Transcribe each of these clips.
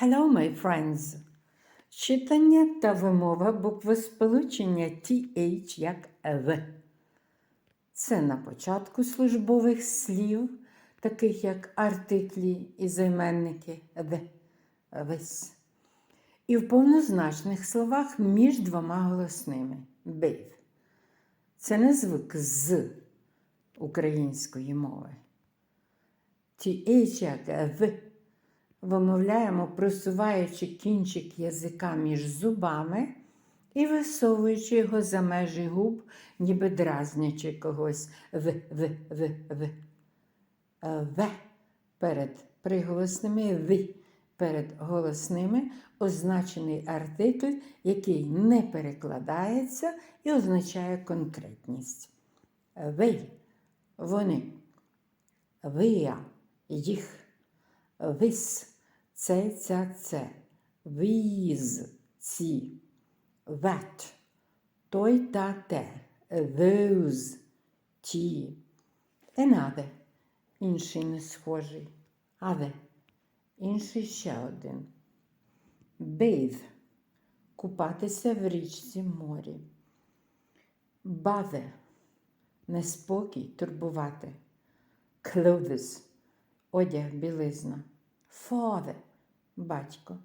Hello, my friends! Читання та вимова буквосполучення TH як В. Це на початку службових слів, таких як артиклі і займенники «the», «this». І в повнозначних словах між двома голосними «bathe». Це не звук з української мови. TH як «в» вимовляємо, просуваючи кінчик язика між зубами і висовуючи його за межі губ, ніби дразнячи когось в, в, в, в. Е, В перед приголосними, в перед голосними означений артикль, який не перекладається і означає конкретність. Ви, вони, вия, їх, вис, це, ця, це, віз, ці, that, той та те, those, ті, another, інший не схожий, other, інший ще один. Bathe – купатися в річці морі. Bother – неспокій, турбувати. Clothes – одяг, білизна. Father – батько.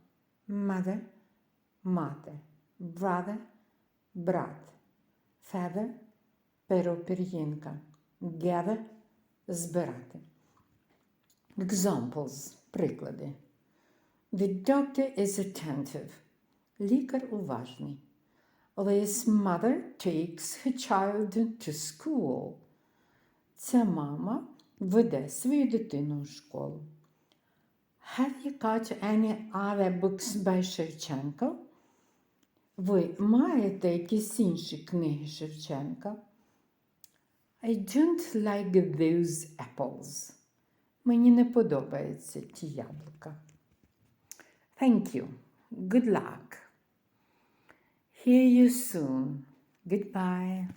Mother – мати. Brother – брат. Feather – перо, пір'їнка. Gather – збирати. Examples – приклади. The doctor is attentive. Лікар уважний. This mother takes her child to school. Ця мама веде свою дитину у школу. Have you got any other books by Шевченко? Ви маєте якісь інші книги Шевченка? I don't like those apples. Мені не подобаються ті яблука. Thank you. Good luck. Hear you soon. Goodbye.